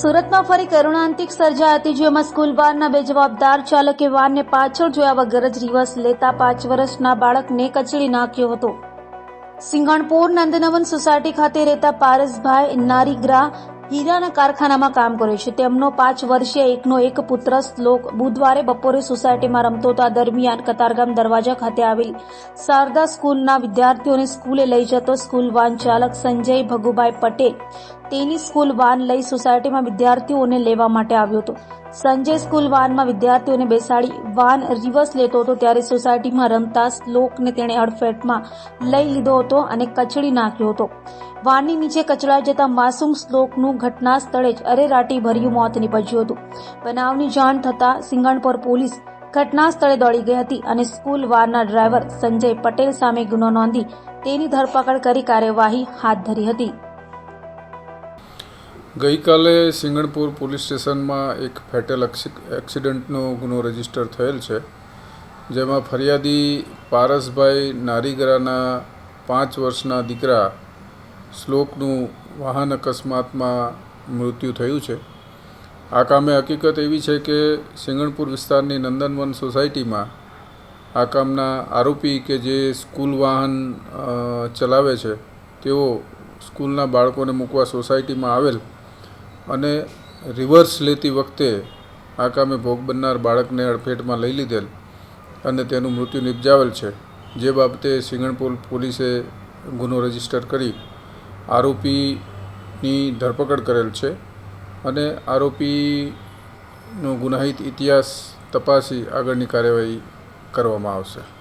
સુરતમાં ફરી કરુણાંતિક સર્જા હતી, જેમાં સ્કૂલ વાનના બે જવાબદાર ચાલકે વાનને પાછળ જોયા વગર જ રિવર્સ લેતા પાંચ વર્ષના બાળકને કચડી નાખ્યો હતો. સિંગણપુર નંદનવન સોસાયટી ખાતે રહેતા પારસભાઈ નારીગ્રા હીરાના કારખાનામાં કામ કરે છે. તેમનો પાંચ વર્ષીય એકનો એક પુત્ર શ્લોક બુધવારે બપોરે સોસાયટીમાં રમતો હતો. આ દરમિયાન કતારગામ દરવાજા ખાતે આવેલ શારદા સ્કૂલના વિદ્યાર્થીઓને સ્કૂલે લઈ જતો સ્કૂલ વાન ચાલક સંજય ભગુભાઈ પટેલ તેની સ્કૂલ વાન લઈ સોસાયટીમાં વિદ્યાર્થીઓને લેવા માટે આવ્યો હતો. સંજય સ્કૂલ વાનમાં વિદ્યાર્થીઓને બેસાડી વાન રિવર્સ લેતો હતો ત્યારે સોસાયટીમાં રમતા શ્લોકને તેણે અડફેટમાં લઈ લીધો હતો અને કચડી નાખ્યો હતો. વાનની નીચે કચડાઈ જતા માસૂમ શ્લોકનું ઘટના સ્થળે જ અરેરાટી ભર્યું મોત નીપજ્યું હતું. બનાવની જાણ થતાં સિંગણપોર પોલીસ ઘટના સ્થળે દોડી ગઈ હતી અને સ્કૂલ વાનના ડ્રાઈવર સંજય પટેલ સામે ગુનો નોંધી તેની ધરપકડ કરી કાર્યવાહી હાથ ધરી હતી. ગઈકાલે સિંગણપુર પોલીસ સ્ટેશનમાં એક ફેટલ એક્સી- એક્સિડન્ટનો ગુનો રજિસ્ટર થયેલ છે, જેમાં ફરિયાદી પારસભાઈ નારીગરાના પાંચ વર્ષના દીકરા શ્લોકનું વાહન અકસ્માતમાં મૃત્યુ થયું છે. આ કામે હકીકત એવી છે કે સિંગણપુર વિસ્તારની નંદનવન સોસાયટીમાં આ કામના આરોપી કે જે સ્કૂલ વાહન ચલાવે છે, તેઓ સ્કૂલના બાળકોને મૂકવા સોસાયટીમાં આવેલ અને રિવર્સ લેતી વખતે આ કામે ભોગ બનનાર બાળકને અડફેટમાં લઈ લીધેલ અને તેનું મૃત્યુ નિપજાવેલ છે. જે બાબતે સિંગણપુર પોલીસે ગુનો રજિસ્ટર કરી આરોપીની ધરપકડ કરેલ છે અને આરોપીનો ગુનાહિત ઇતિહાસ તપાસી આગળની કાર્યવાહી કરવામાં આવશે.